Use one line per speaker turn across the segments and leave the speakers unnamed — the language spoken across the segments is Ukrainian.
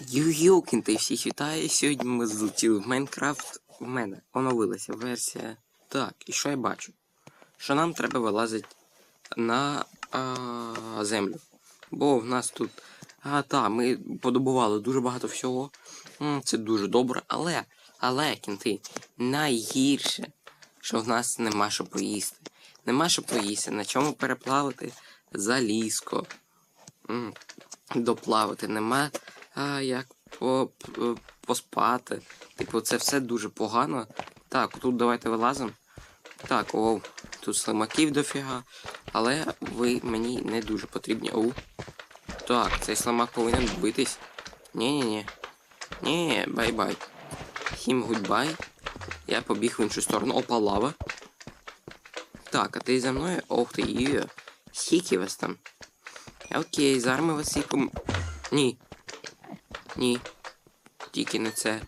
Ю-Йокін, ти всіх вітає. Сьогодні ми злетіли в Майнкрафт. У мене оновилася версія. Так, і що я бачу? Що нам треба вилазити на а, землю. Бо в нас тут. А, та, ми подобували дуже багато всього. Це дуже добре, але, але, кінти, найгірше, що в нас нема що поїсти. Нема що поїсти, на чому переплавити залізко. М, Доплавати, нема а, як по, п- поспати. Типу, це все дуже погано. Так, тут давайте вилазимо. Так, о, тут слимаків дофіга. Але ви мені не дуже потрібні. Оу. Так, цей слимак повинен битись. Ні-ні-ні. Ні, бай-бай. Хім гудбай. Я побіг в іншу сторону. Опа, лава. Так, а ти за мною? Ох ти, є. Скільки вас там? Окей, зараз ми вас всіх. Ні. Ні. Тільки не це.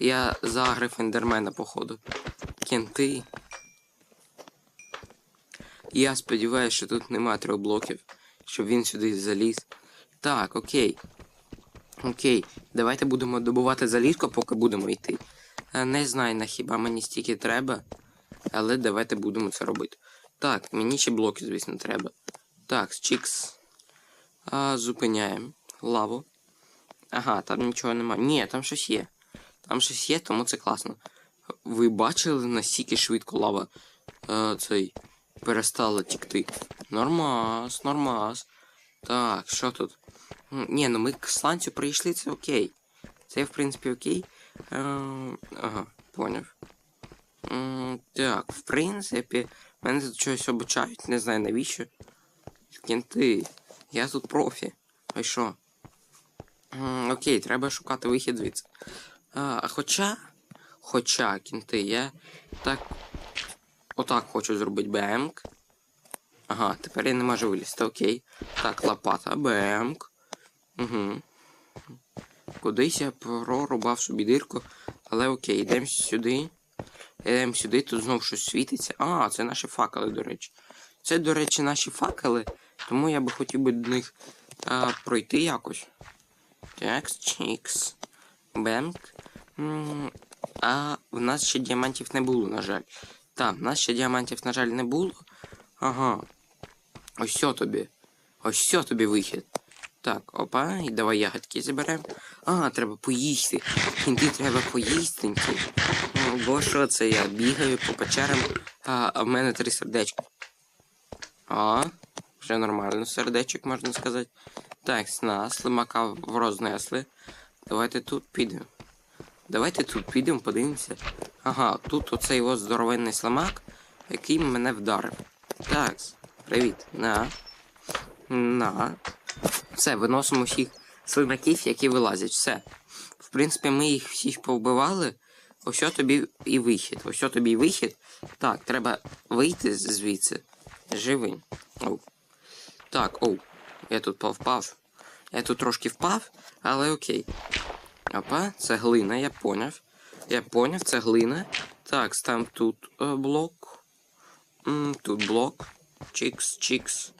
Я загрив ендермена, походу. Кенти. Я сподіваюся, що тут нема трьох блоків, щоб він сюди заліз. Так, окей. Окей, давайте будемо добувати залізко, поки будемо йти. Е, Не знаю, на хіба мені стільки треба, але давайте будемо це робити. Так, мені ще блоки, звісно, треба. Так, чікс. А, зупиняємо. Лаву. Ага, там нічого немає. Ні, там щось є. Там щось є, тому це класно. Ви бачили, настільки швидко лава е, цей перестала тікти. Нормас, нормас. Так, що тут? Ні, ну ми к сланцю прийшли, це окей. Це, в принципі, окей. Е, ага, поняв. Так, в принципі, мене тут щось обучають, не знаю навіщо. Кінти, я тут профі. А що? Окей, треба шукати вихід звідси. Хоча. Хоча, кінти, я так. Отак хочу зробити бемк. Ага, тепер я не можу вилізти, окей. Так, лопата, бемк. Угу. Кудись я прорубав собі дирку. Але окей, йдемо сюди. Йдемо сюди, тут знову щось світиться. А, це наші факели, до речі. Це, до речі, наші факели. Тому я би хотів би до них а, пройти якось. Так, чікс. Бемк. М, А в нас ще діамантів не було, на жаль. Так, в нас ще діамантів, на жаль, не було. Ага. Ось що тобі. Ось що тобі вихід. Так, опа, і давай ягодки заберемо. А, треба поїсти. Кінти треба поїсти. Бо що це я бігаю по печерам, а, в мене три сердечка. А, вже нормально сердечок, можна сказати. Так, нас слимака в- рознесли. Давайте тут підемо. Давайте тут підемо, подивимося. Ага, тут оцей ось здоровенний слимак, який мене вдарив. Так, привіт. На. На. Все, виносимо всіх слимаків, які вилазять. Все. В принципі, ми їх всіх повбивали. Ось тобі і вихід. Ось тобі і вихід. Так, треба вийти звідси. Живий. Так, оу. Я тут повпав. Я тут трошки впав, але окей. Опа, це глина, я поняв. Я поняв, це глина. Так, став тут е, блок. М, тут блок. Чікс, чікс.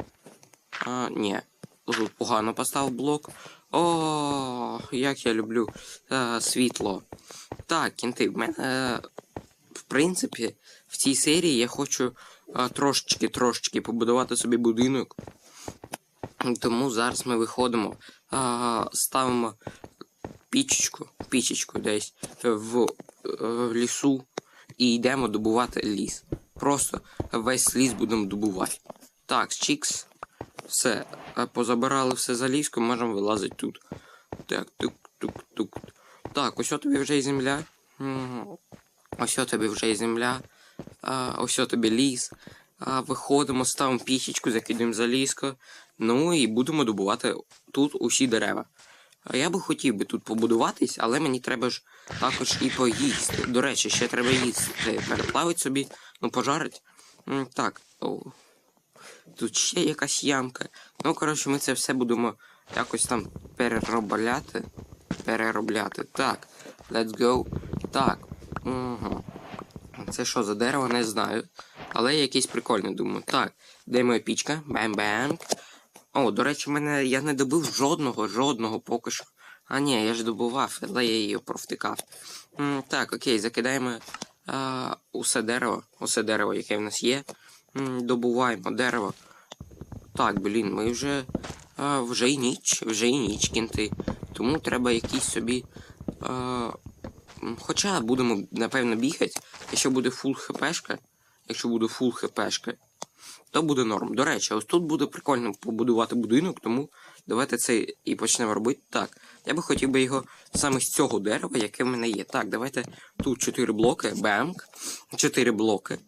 А, ні. Тут погано поставив блок. О, як я люблю е, світло. Так, кінти, в мене. Е, в принципі, в цій серії я хочу трошечки-трошечки побудувати собі будинок. Тому зараз ми виходимо, ставимо пічечку, пічечку десь в, е, в лісу і йдемо добувати ліс. Просто весь ліс будемо добувати. Так, чікс. Все, е, позабирали все залізко, можемо вилазити тут. Так, тук-тук-тук. Так, ось тобі вже і земля. Ось тобі вже і земля. А, ось тобі ліс. Виходимо, ставимо пічечку, закидуємо залізко. Ну і будемо добувати тут усі дерева. Я би хотів би тут побудуватись, але мені треба ж також і поїсти. До речі, ще треба їсти. Переплавити собі, ну пожарить. Так, о. Тут ще якась ямка. Ну, коротше, ми це все будемо якось там переробляти. Переробляти. Так, let's go. Так. Угу. Це що за дерево, не знаю. Але якийсь прикольний, думаю. Так, де моя пічка? Бам-бам. О, до речі, мене я не добив жодного, жодного поки що А ні, я ж добував, але я її провтикав. М, так, окей, закидаємо а, усе дерево, усе дерево, яке в нас є. М, добуваємо дерево. Так, блін, ми вже. А, вже і ніч, вже і ніч кінти. Тому треба якісь собі. А, хоча будемо, напевно, бігати. Якщо буде фул хпшка, якщо буде фул хпшка, то буде норм. До речі, ось тут буде прикольно побудувати будинок, тому давайте це і почнемо робити. Так, я би хотів би його саме з цього дерева, яке в мене є. Так, давайте тут 4 блоки, бемк. 4 блоки.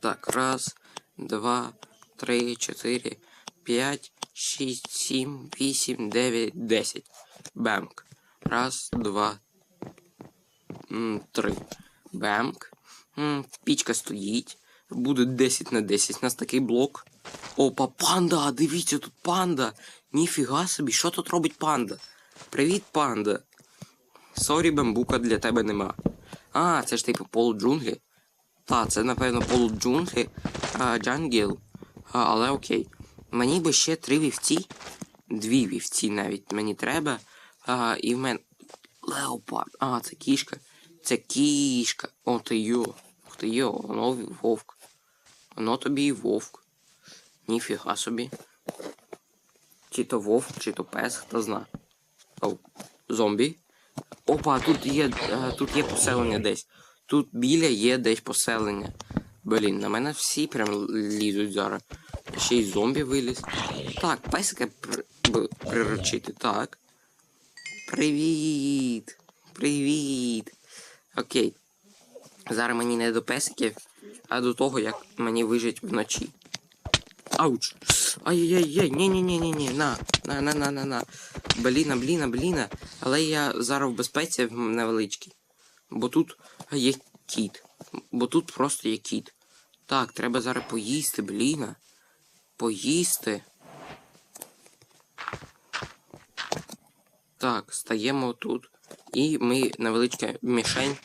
Так, раз, два, три, чотири, п'ять, шість, сім, вісім, дев'ять, десять. Бемк. Раз, два, три. Бемк. Пічка стоїть. Буде 10 на 10. У нас такий блок. Опа, панда! Дивіться, тут панда! Ніфіга собі, що тут робить панда? Привіт, панда. Сорі, бамбука для тебе нема. А, це ж типу полуджунглі. Та, це напевно полуджунглі. А, джангл. А, але окей. Мені би ще три вівці. Дві вівці навіть мені треба. А, і в мене. Леопард. А, це кішка. Це кішка. О, ти йо. Ти йо, воно вовк. Воно тобі і вовк. Ніфіга собі. Чи то вовк, чи то пес, хто зна. О, зомбі. Опа, тут є, е, тут є поселення десь. Тут біля є десь поселення. Блін, на мене всі прям лізуть зараз. Ще й зомбі виліз. Так, песика при... приручити. Так. Привіт. Привіт. Окей. Зараз мені не до песиків, а до того, як мені вижить вночі. Ауч. Ай-яй-яй, ні-ні-ні-ні-ні, на, на, на, на, на, на. Бліна, бліна, бліна. Але я зараз в безпеці невеличкій. Бо тут є кіт. Бо тут просто є кіт. Так, треба зараз поїсти, бліна. Поїсти. Так, стаємо тут. І ми невеличка мішень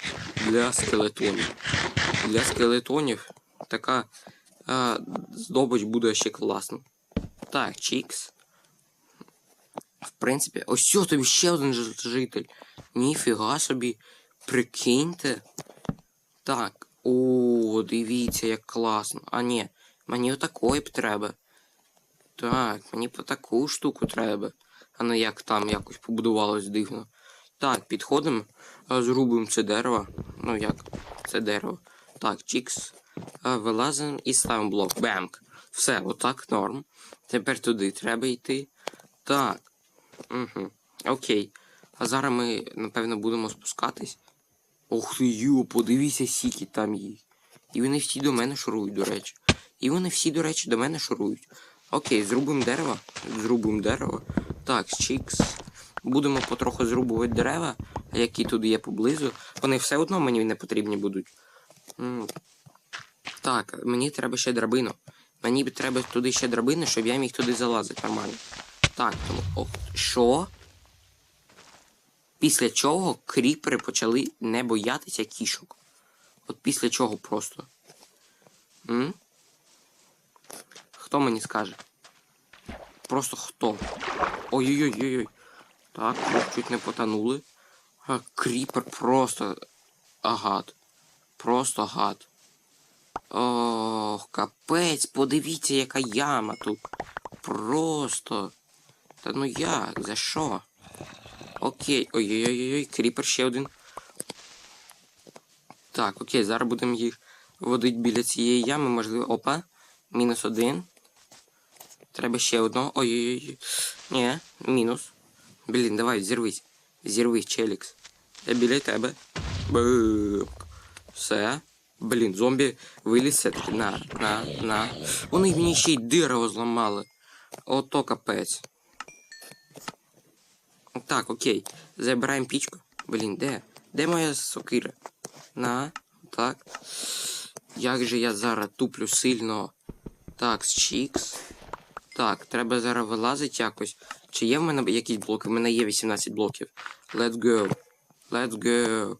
для скелетонів. Для скелетонів така а, здобич буде ще класно. Так, Чікс. В принципі, ось що тобі ще один житель. Ніфіга собі. Прикиньте. Так. О, дивіться, як класно. А ні, мені отакої б треба. Так, мені по таку штуку треба. А не як там якось побудувалось дивно. Так, підходимо, зрубуємо це дерево. Ну як, це дерево. Так, чікс. Вилазимо і ставимо блок. Бемк. Все, отак норм. Тепер туди треба йти. Так. Угу. Окей. А зараз ми, напевно, будемо спускатись. Ох ти ю, подивіться, скільки там їх. І вони всі до мене шурують, до речі. І вони всі, до речі, до мене шурують. Окей, зрубимо дерево. Зрубимо дерево. Так, чікс. Будемо потроху зрубувати дерева, які тут є поблизу. Вони все одно мені не потрібні будуть. Так, мені треба ще драбину. Мені треба туди ще драбини, щоб я міг туди залазити нормально. Так, тому. О, що? Після чого кріпери почали не боятися кішок. От після чого просто. М? Хто мені скаже? Просто хто? Ой-ой-ой-ой. Так, чуть не потонули. А, кріпер просто агат. Просто гад. Ох, капець, подивіться, яка яма тут. Просто. Та ну як? За що? Окей. Ой-ой-ой, кріпер ще один. Так, окей, зараз будемо їх водити біля цієї ями, можливо. Опа. Мінус один. Треба ще одного. Ой-ой-ой. Ні, мінус. Блін, давай, зірвись. Зірвись, челікс. Я біля тебе. Бик. Все. Блін, зомбі виліз все-таки. На, на, на. Вони мені ще й дерево зламали. Ото капець. Так, окей. Забираємо пічку. Блін, де? Де моя сокира? На, так. Як же я зараз туплю сильно. Так, чікс. Так, треба зараз вилазити якось. Чи є в мене якісь блоки? В мене є 18 блоків. Let's go. Let's go.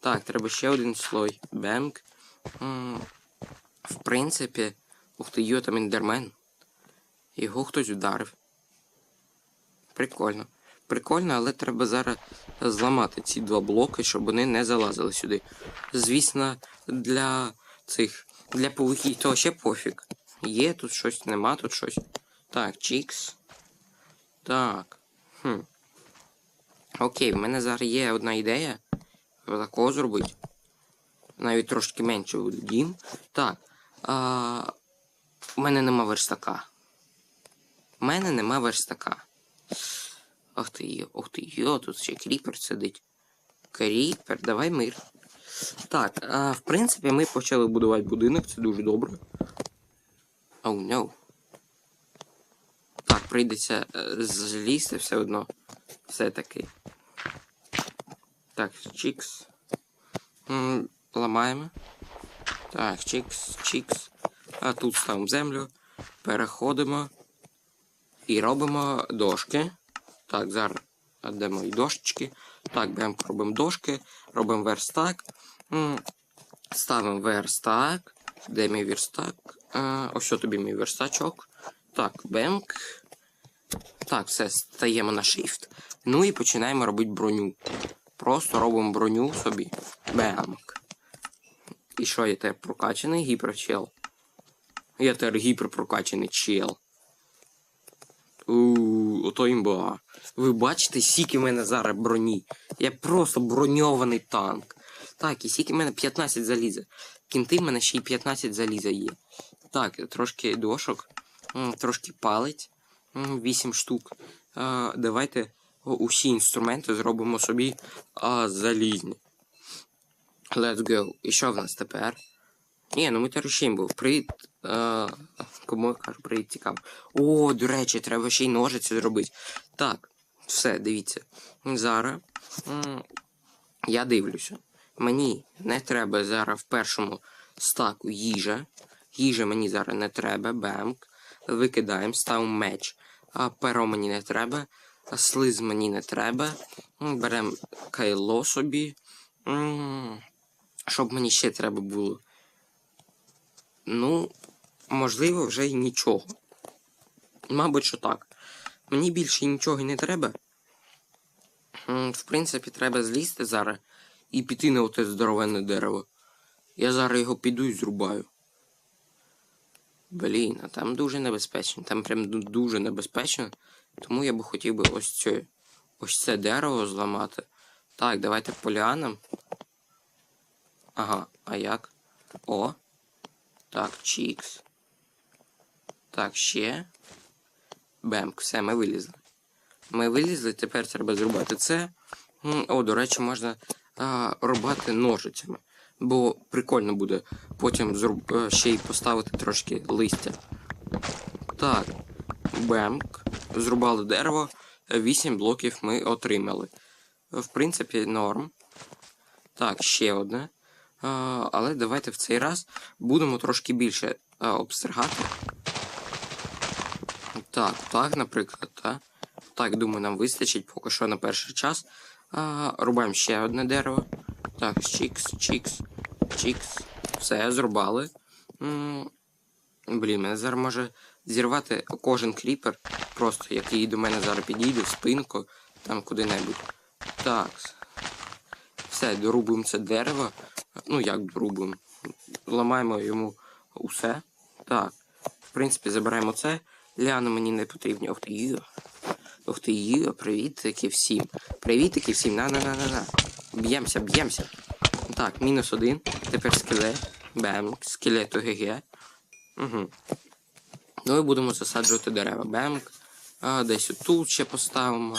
Так, треба ще один слой. Бемк. М, В принципі. Ух ти, йо, там ендермен. Його хтось вдарив. Прикольно. прикольно, але треба зараз зламати ці два блоки, щоб вони не залазили сюди. Звісно, для цих. Для павуків то ще пофіг. Є тут щось, нема тут щось. Так, чікс. Так. Хм. Окей, в мене зараз є одна ідея. Такого зробити. Навіть трошки менше дім. Так. А, у мене нема верстака. У мене нема верстака. Ох ти йо, ох ти йо, тут ще кріпер сидить. Кріпер, давай мир. Так, а, в принципі, ми почали будувати будинок, це дуже добре. Oh, no. Прийдеться е, злізти все одно. Все-таки. Так, чікс. Ламаємо. Так, чікс, чікс. А тут ставимо землю. Переходимо. І робимо дошки. Так, зараз а де мої дошечки. Так, беремо, робимо дошки, робимо верстак. Ставимо верстак. Де мій верстак? А, ось що тобі мій верстачок. Так, бемк. Так, все, стаємо на shift. Ну і починаємо робити броню. Просто робимо броню собі. Бемк. І що, я тепер прокачаний гіперчел? Я тепер гіперпрокачаний чел. Ууу, ото імба. Ви бачите, скільки в мене зараз броні. Я просто броньований танк. Так, і скільки в мене 15 заліза. Кінти в мене ще й 15 заліза є. Так, трошки дошок, трошки палець, 8 штук. А, давайте усі інструменти зробимо собі а, залізні. Let's go. І що в нас тепер? Ні, ну ми терушім був. Привіт. А, кому я кажу, привіт, цікаво. О, до речі, треба ще й ножиці зробити. Так, все, дивіться. Зараз я дивлюся. Мені не треба зараз в першому стаку їжа. Їжа мені зараз не треба. Бемк. Викидаємо, ставимо меч. А перо мені не треба. А слиз мені не треба. Беремо кайло собі. Щоб мені ще треба було. Ну, можливо, вже й нічого. Мабуть, що так. Мені більше нічого не треба. В принципі, треба злізти зараз і піти на оте здоровенне дерево. Я зараз його піду і зрубаю. Блін, а там дуже небезпечно. Там прям дуже небезпечно. Тому я би хотів би ось це, ось це дерево зламати. Так, давайте поліанам. Ага, а як? О. Так, чікс. Так, ще. Бемк, все, ми вилізли. Ми вилізли, тепер треба зрубати це. О, до речі, можна а, рубати ножицями. Бо прикольно буде потім зруб... е, ще й поставити трошки листя. Так, бемк. Зрубали дерево. 8 блоків ми отримали. В принципі, норм. Так, ще одне. А, але давайте в цей раз будемо трошки більше а, обстригати. Так, так, наприклад, так. Так, думаю, нам вистачить поки що на перший час. Рубаємо ще одне дерево. Так, чікс, чікс, чікс. Все, зрубали. Блін, мене зараз може зірвати кожен кріпер, просто який до мене зараз підійде в спинку, там куди-небудь. Так. Все, дорубуємо це дерево. Ну, як дорубуємо? Ламаємо йому усе. Так. В принципі, забираємо це. Ляни мені не потрібні. Ох ти йо. Ох ти йо, привітики всім. Привітики всім. На-на-на-на-на. Б'ємося, б'ємося. Так, мінус один. Тепер скелет. Бем, скелету ГГ. Угу. Ну і будемо засаджувати дерева. Бемк. А, десь отут ще поставимо.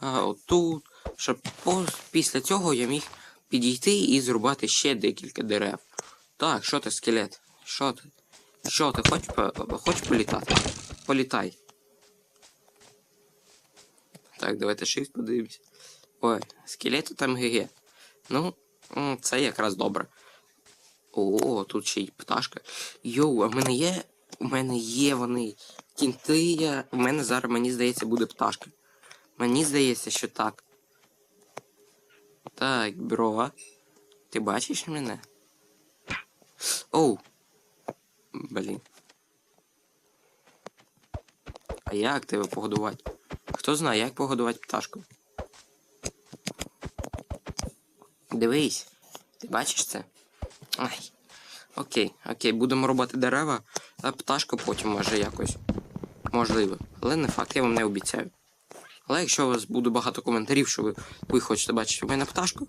А, отут. Щоб по... після цього я міг підійти і зрубати ще декілька дерев. Так, що ти, скелет? Що ти? Що ти хочеш по... хочеш політати? Політай. Так, давайте shift подивимось. Ой, скелету там ГГ. Ну, це якраз добре. О, тут ще й пташка. Йоу, а в мене є. У мене є вони. Кінти я. У мене зараз, мені здається, буде пташка. Мені здається, що так. Так, бро. Ти бачиш мене? Оу. Блін. А як тебе погодувати? Хто знає, як погодувати пташку? Дивись, ти бачиш це? Ай. Окей, окей, будемо робити дерева, а пташка потім може якось. Можливо. Але не факт, я вам не обіцяю. Але якщо у вас буде багато коментарів, що ви, ви хочете бачити в мене пташку,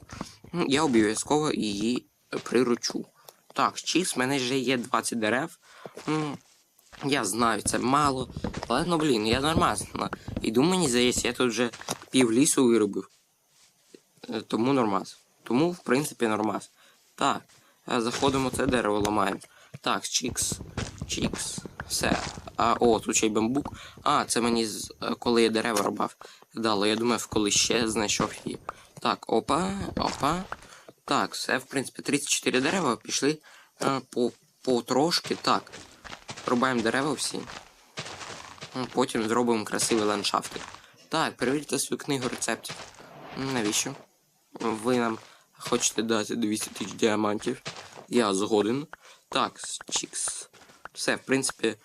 ну, я обов'язково її приручу. Так, чіз, в мене вже є 20 дерев. Я знаю, це мало. Але ну блін, я нормально. Іду мені здається, я тут вже пів лісу виробив. Е, Тому нормас. Тому, в принципі, нормас. Так, е, заходимо це дерево ламаємо. Так, чікс. Чікс. Все. А, о, тут ще й бамбук. А, це мені з- е, коли я дерева рубав. Дало, я думав, коли ще знайшов її. Так, опа, опа. Так, все, в принципі, 34 дерева пішли е, по, потрошки. Так. Рубаємо дерева всі. Потім зробимо красиві ландшафти. Так, перевірте свою книгу рецептів. Навіщо? Ви нам хочете дати 200 тисяч діамантів. Я згоден. Так, чікс. Все, в принципі,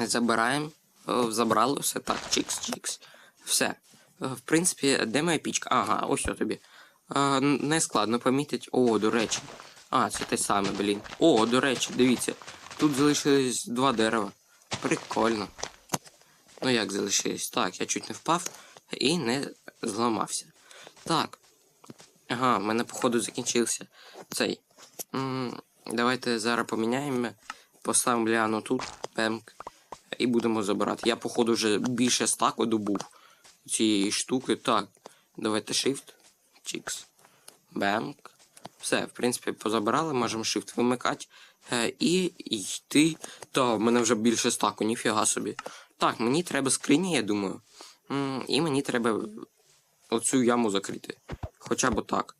забираємо. Е, Забрали все. Так, чікс, чікс. Все. Е, В принципі, де моя пічка? Ага, ось що тобі. Е, Не складно помітить. О, до речі. А, це те саме, блін. О, до речі, дивіться. Тут залишилось два дерева. Прикольно. Ну як залишилось? Так, я чуть не впав і не зламався. Так. Ага, в мене, походу, закінчився цей. М, давайте зараз поміняємо. Поставимо ляну тут, пемк. І будемо забирати. Я, походу, вже більше стаку добув цієї штуки. Так. Давайте shift. Чікс. Бемк. Все, в принципі, позабирали, можемо shift вимикати. Е, і йти. Та, в мене вже більше стаку, ніфіга собі. Так, мені треба скрині, я думаю. М, І мені треба оцю яму закрити. Хоча б отак.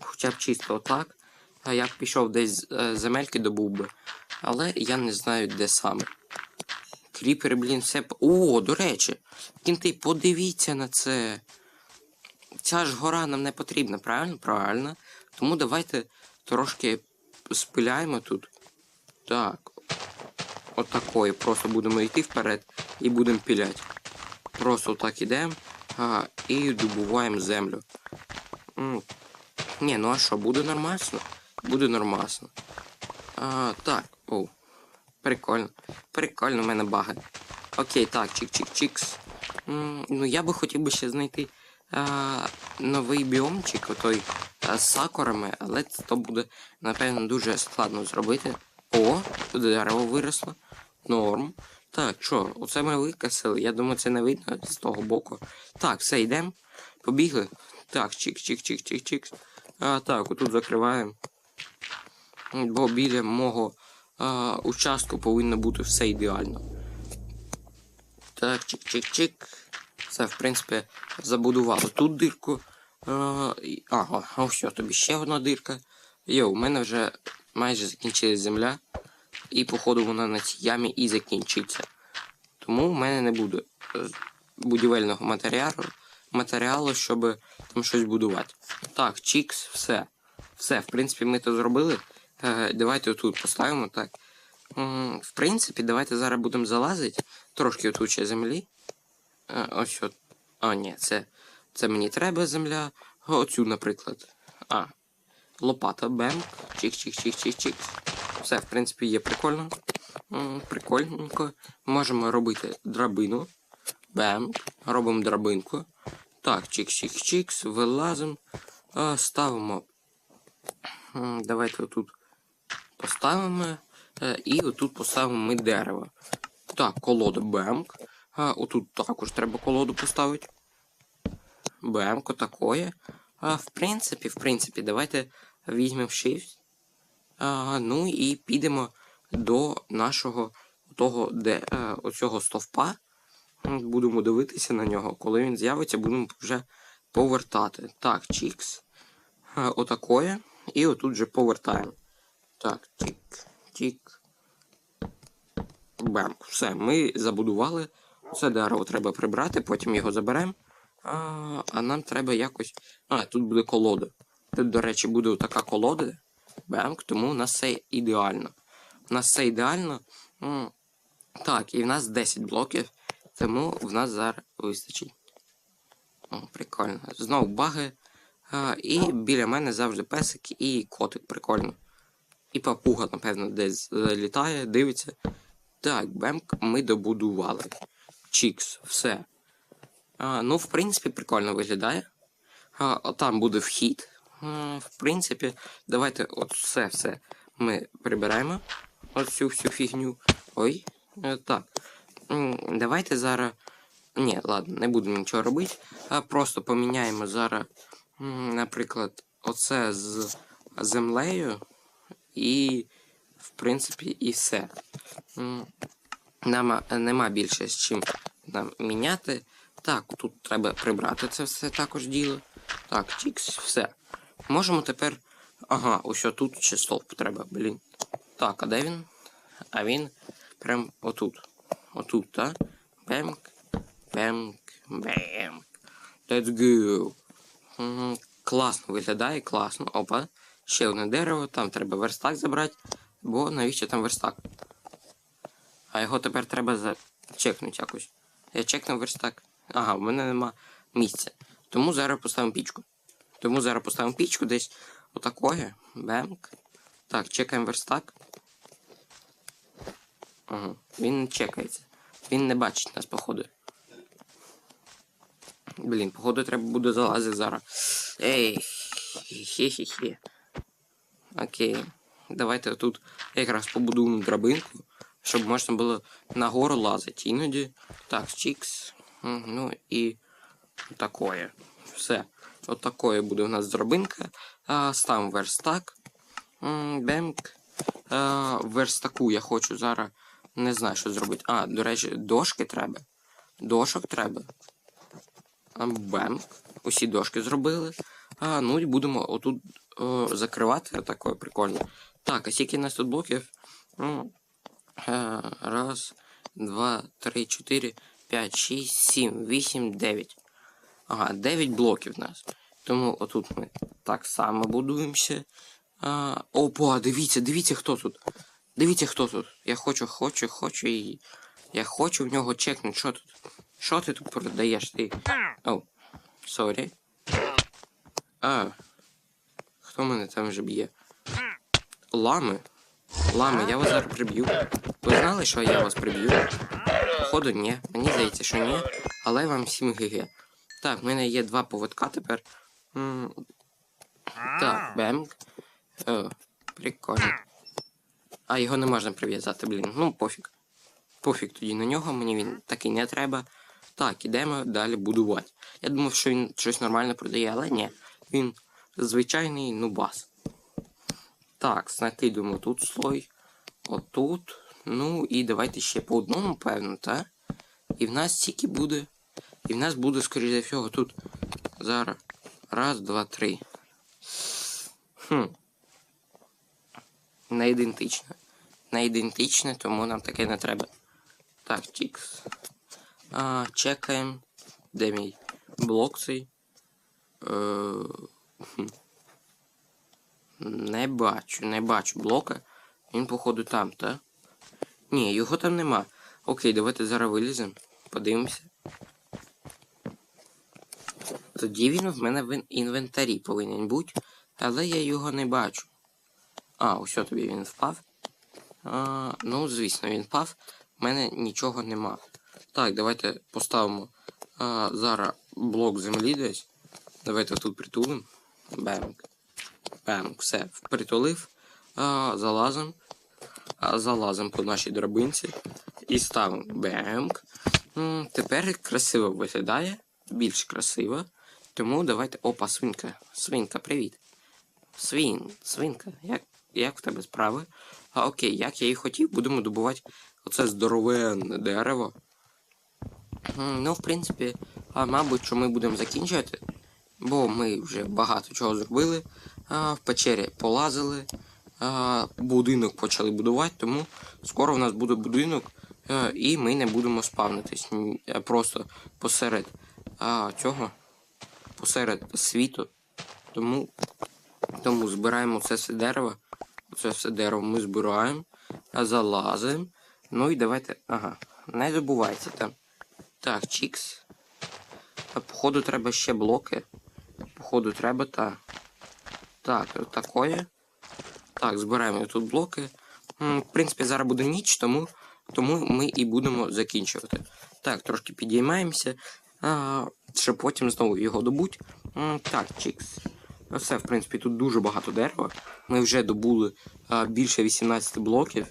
Хоча б чисто отак. А я б пішов десь е, земельки добув би. Але я не знаю, де саме. Кріпери, блін, все. О, до речі, кінти, подивіться на це. Ця ж гора нам не потрібна, правильно? Правильно. Тому давайте трошки спиляємо тут. Так. Отакої. Просто будемо йти вперед і будемо піляти. Просто так ідемо а, і добуваємо землю. М. Ні, ну а що, буде нормально? Буде нормально. А, так, о. Прикольно. Прикольно, в мене баги. Окей, так, чик-чик-чикс. Ну, я би хотів би ще знайти а, новий біомчик, отой а, з сакурами, але це то буде, напевно, дуже складно зробити. О, тут дерево виросло. Норм. Так, що, оце ми викасили. Я думаю, це не видно з того боку. Так, все, йдемо. Побігли. Так, чик-чик-чик-чик-чик. А, так, отут закриваємо. Бо біля мого а, участку повинно бути все ідеально. Так, чик-чик-чик. Все, в принципі, забудували тут дирку. А, і- ага, ось тобі ще одна дирка. Йо, у мене вже майже закінчилась земля. І, походу, вона на цій ямі і закінчиться. Тому в мене не буде е, будівельного матеріалу, матеріалу, щоб там щось будувати. Так, чікс, все. Все, в принципі, ми то зробили. Е, давайте тут поставимо так. В принципі, давайте зараз будемо залазити. Трошки отут ще землі. Е, ось от. А, ні, це, це мені треба земля. Оцю, наприклад. А. Лопата, бем. Чик-чик-чик-чик-чик. Все, в принципі, є прикольно. Прикольненько. Можемо робити драбину. Бем. Робимо драбинку. Так, чик-чик-чикс, вилазимо. Ставимо. Давайте отут поставимо. е, І отут поставимо ми дерево. Так, колода бемк. Отут також треба колоду поставити. Бемко такое. В принципі, в принципі, давайте візьмемо shift. А, ну і підемо до нашого того, де е, оцього стовпа. Будемо дивитися на нього. Коли він з'явиться, будемо вже повертати. Так, чікс. Е, отакое. І отут вже повертаємо. Так, тік, тік. Бам. Все, ми забудували. Це дерево треба прибрати, потім його заберемо. А, а нам треба якось. А, тут буде колода. Тут, до речі, буде така колода. Бемк, тому у нас все ідеально. У нас все ідеально. Так, і в нас 10 блоків. Тому в нас зараз вистачить. О, прикольно. Знову баги. І біля мене завжди песик і котик, прикольно. І папуга, напевно, десь літає, дивиться. Так, бемк ми добудували. Чікс, все. А, ну, в принципі, прикольно виглядає. А, там буде вхід. В принципі, давайте от все все ми прибираємо. От цю всю фігню. Ой. Е, так. Давайте зараз. Ні, ладно, не будемо нічого робити. А просто поміняємо зараз, наприклад, оце з землею. І, в принципі, і все. Нам нема більше з чим нам міняти. Так, тут треба прибрати це все також діло. Так, чікс, все. Можемо тепер. Ага, ось тут ще стовп треба, блін. Так, а де він? А він прям отут. Отут, так? Бемк, бемк, бемк. Let's go. Класно виглядає, класно. Опа. Ще одне дерево, там треба верстак забрати. Бо навіщо там верстак? А його тепер треба зачекнути якось. Я чекнув верстак. Ага, в мене нема місця. Тому зараз поставимо пічку. Тому зараз поставимо пічку десь отакої. Бемк. Так, чекаємо верстак. Ага, він не чекається. Він не бачить нас, походу. Блін, походу треба буде залазити зараз. Ей, хе-хе-хе. Окей. Давайте тут якраз побудуємо драбинку, щоб можна було нагору лазити. Іноді. Так, чікс. Ну і такое. Все. От буде у нас драбинка. А, верстак. Бемк. Верстаку я хочу зараз. Не знаю, що зробити. А, до речі, дошки треба. Дошок треба. Бемк. Усі дошки зробили. А, ну і будемо отут о, закривати. Такое прикольно. Так, а скільки у нас тут блоків? Е, раз, два, три, чотири, п'ять, шість, сім, вісім, дев'ять. Ага, 9 блоків в нас. Тому отут ми так само будуємося. А, опа, дивіться, дивіться, хто тут. Дивіться, хто тут. Я хочу, хочу, хочу і. Я хочу в нього чекнути, що тут. Що ти тут продаєш? Ти. О, сорі. А. Хто мене там вже б'є? Лами? Лами, я вас зараз приб'ю. Ви знали, що я вас приб'ю? Походу, ні. Мені здається, що ні. Але вам всім ГГ. Так, в мене є два поводка тепер. М, Так, бемк. О, прикольно. А його не можна прив'язати, блін. Ну, пофіг. Пофіг тоді на нього, мені він такий не треба. Так, ідемо далі будувати. Я думав, що він щось нормально продає, але ні. Він звичайний нубас. Так, накидуємо тут слой. Отут. Ну і давайте ще по одному, певно, так? І в нас тільки буде. І в нас буде, скоріш за всього, тут зараз. Раз, два, три. Хм. Не ідентичне. Не ідентичне, тому нам таке не треба. Так, чікс. А, чекаємо. Де мій блок цей? Е. Не бачу, не бачу блока. Він, походу, там, так? Ні, його там нема. Окей, давайте зараз виліземо. Подивимося. Тоді він в мене в інвентарі повинен бути, але я його не бачу. А, ось тобі він впав. А, ну, звісно, він впав. У мене нічого нема. Так, давайте поставимо а, зараз блок землі десь. Давайте тут притулимо. Бемк. Бемк. Все, притулив. А, залазимо. А, залазимо по нашій драбинці. І ставимо бемк. Тепер красиво виглядає. Більш красиво. Тому давайте. Опа, свинка. Свинка, привіт. Свін, свинка, як, як в тебе справи? А окей, як я і хотів, будемо добувати оце здоровенне дерево. Ну, в принципі, а, мабуть, що ми будемо закінчувати, бо ми вже багато чого зробили. А, в печері полазили, а, будинок почали будувати, тому скоро в нас буде будинок, а, і ми не будемо спавнитись. Просто посеред а, цього, посеред світу. Тому тому збираємо це все дерево. Це все дерево ми збираємо, залазимо. Ну і давайте. Ага, не забувайте там. Так, чікс. А походу треба ще блоки. Походу треба та. Так, такое. Так, збираємо тут блоки. В принципі, зараз буде ніч, тому, тому ми і будемо закінчувати. Так, трошки підіймаємося, щоб потім знову його добуть. Так, чікс. Все, в принципі, тут дуже багато дерева. Ми вже добули а, більше 18 блоків.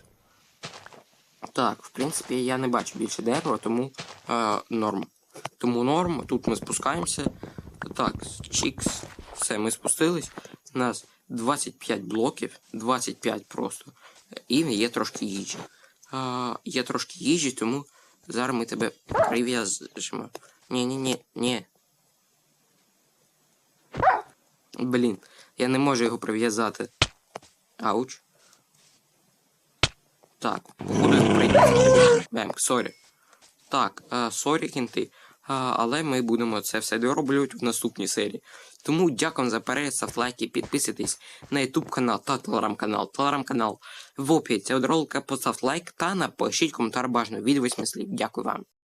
Так, в принципі, я не бачу більше дерева, тому а, норм. Тому норм. Тут ми спускаємося. Так, чікс. Все, ми спустились. У нас 25 блоків, 25 просто. І є трошки їжі. А, є трошки їжі, тому зараз ми тебе прив'яжемо. Ні-ні-ні, ні. Блін, я не можу його прив'язати. Ауч. Так, походу його прийняти. Бемк, сорі. Так, сорі, кінти. Але ми будемо це все дороблювати в наступній серії. Тому дякую за перегляд, ставте лайки, підписуйтесь на YouTube канал та телеграм-канал. Телеграм-канал в описі цього ролика, поставте лайк та напишіть коментар бажано від 8 слів. Дякую вам.